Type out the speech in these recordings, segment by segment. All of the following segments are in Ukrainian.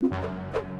you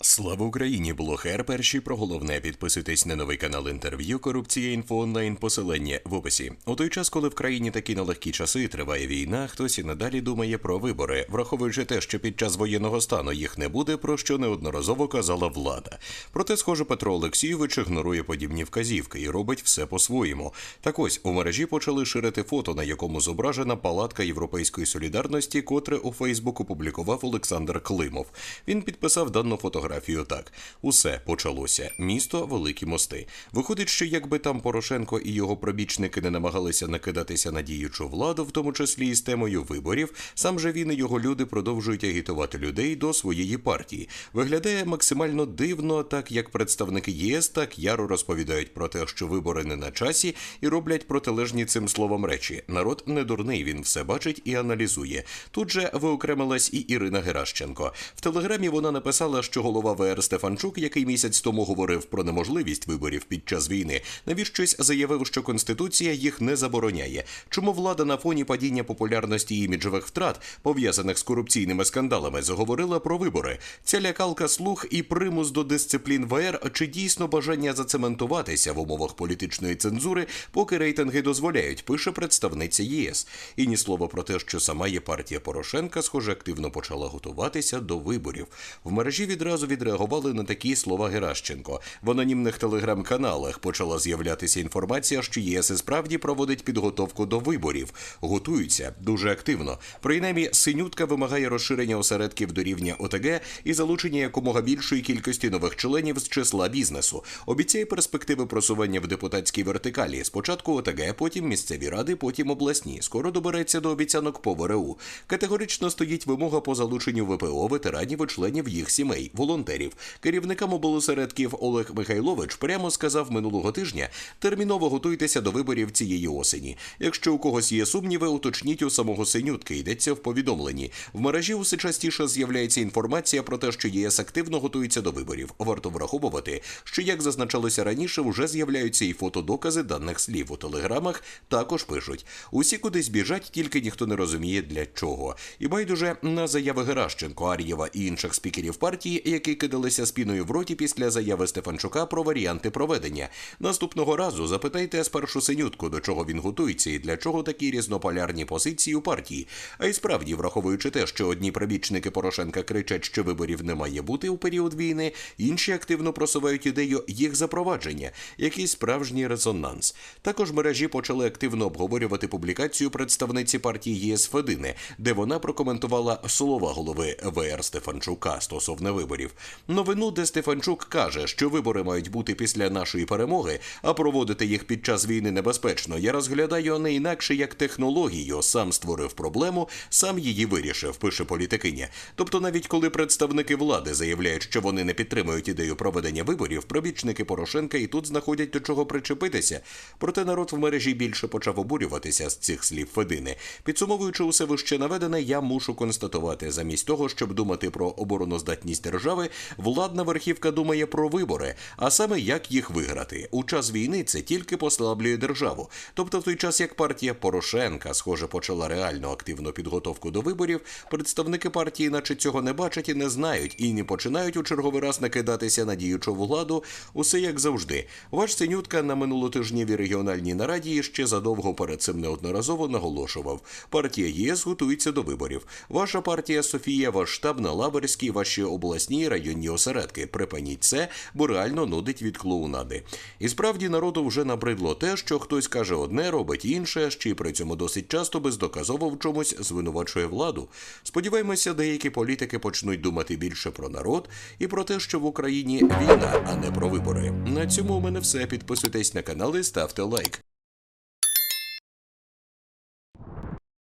Слава Україні! Блогер перші про головне. Підписуйтесь на новий канал інтерв'ю. Корупція інфо онлайн. Посилання в описі. У той час, коли в країні такі нелегкі часи триває війна, хтось і надалі думає про вибори, враховуючи те, що під час воєнного стану їх не буде, про що неодноразово казала влада. Проте, схоже, Петро Олексійович ігнорує подібні вказівки і робить все по-своєму. Так ось у мережі почали ширити фото, на якому зображена палатка Європейської солідарності, котре у Фейсбук опублікував Олександр Климов. Він підписав дану фотографію так: усе почалося. Місто, великі мости. Виходить, що якби там Порошенко і його пробічники не намагалися накидатися на діючу владу, в тому числі і з темою виборів, сам же він і його люди продовжують агітувати людей до своєї партії. Виглядає максимально дивно, так як представники ЄС так яро розповідають про те, що вибори не на часі, і роблять протилежні цим словам речі. Народ не дурний, він все бачить і аналізує. Тут же виокремилась і Ірина Геращенко. В телеграмі вона написала, що голова ВР Стефанчук, який місяць тому говорив про неможливість виборів під час війни, навіщось заявив, що конституція їх не забороняє. Чому влада на фоні падіння популярності іміджових втрат, пов'язаних з корупційними скандалами, заговорила про вибори? Ця лякалка слух і примус до дисциплін ВР чи дійсно бажання зацементуватися в умовах політичної цензури, поки рейтинги дозволяють, пише представниця ЄС. І ні слова про те, що сама є партія Порошенка, схоже, активно почала готуватися до виборів. В мережі відразу відреагували на такі слова Геращенко. В анонімних телеграм-каналах почала з'являтися інформація, що ЄС і справді проводить підготовку до виборів. Готуються дуже активно. Принаймні, синютка вимагає розширення осередків до рівня ОТГ і залучення якомога більшої кількості нових членів з числа бізнесу. Обіцяє перспективи просування в депутатській вертикалі. Спочатку ОТГ, потім місцеві ради, потім обласні. Скоро добереться до обіцянок по ВРУ. Категорично стоїть вимога по залученню ВПО, ветеранів і членів їх сімей, волонтерів. Керівникам облосередків Олег Михайлович прямо сказав минулого тижня: терміново готуйтеся до виборів цієї осені. Якщо у когось є сумніви, уточніть у самого синютки. Йдеться в повідомленні. В мережі усе частіше з'являється інформація про те, що ЄС активно готується до виборів. Варто враховувати, що як зазначалося раніше, вже з'являються і фотодокази даних слів у телеграмах. Також пишуть: усі кудись біжать, тільки ніхто не розуміє для чого. І байдуже на заяви Геращенко, Ар'єва і інших спікерів партії, які кидалися спіною в роті після заяви Стефанчука про варіанти проведення. Наступного разу запитайте спершу синютку, до чого він готується і для чого такі різнополярні позиції у партії. А й справді, враховуючи те, що одні прибічники Порошенка кричать, що виборів не має бути у період війни, інші активно просувають ідею їх запровадження, якийсь справжній резонанс. Також мережі почали активно обговорювати публікацію представниці партії ЄС Федини, де вона прокоментувала слова голови ВР Стефанчука стосовно виборів. Новину, де Стефанчук каже, що вибори мають бути після нашої перемоги, а проводити їх під час війни небезпечно. Я розглядаю не інакше як технологію. Сам створив проблему, сам її вирішив, пише політикиня. Тобто, навіть коли представники влади заявляють, що вони не підтримують ідею проведення виборів, пробічники Порошенка і тут знаходять до чого причепитися. Проте народ в мережі більше почав обурюватися з цих слів Федини. Підсумовуючи усе вище наведене, я мушу констатувати, замість того, щоб думати про обороноздатність держави, владна верхівка думає про вибори, а саме як їх виграти. У час війни це тільки послаблює державу. Тобто, в той час як партія Порошенка, схоже, почала реальну активну підготовку до виборів, представники партії, наче цього не бачать і не знають, і не починають у черговий раз накидатися на діючу владу. Усе як завжди. Ваш синютка на минулотижнівій регіональній нараді ще задовго перед цим неодноразово наголошував. Партія ЄС готується до виборів. Ваша партія Софія, ваш штаб на Лаберській, ваші обласні районні осередки. Припиніть це, бо реально нудить від клоунади. І справді народу вже набридло те, що хтось каже одне, робить інше, ще й при цьому досить часто бездоказово в чомусь звинувачує владу. Сподіваємося, деякі політики почнуть думати більше про народ і про те, що в Україні війна, а не про вибори. На цьому у мене все. Підписуйтесь на канал і ставте лайк.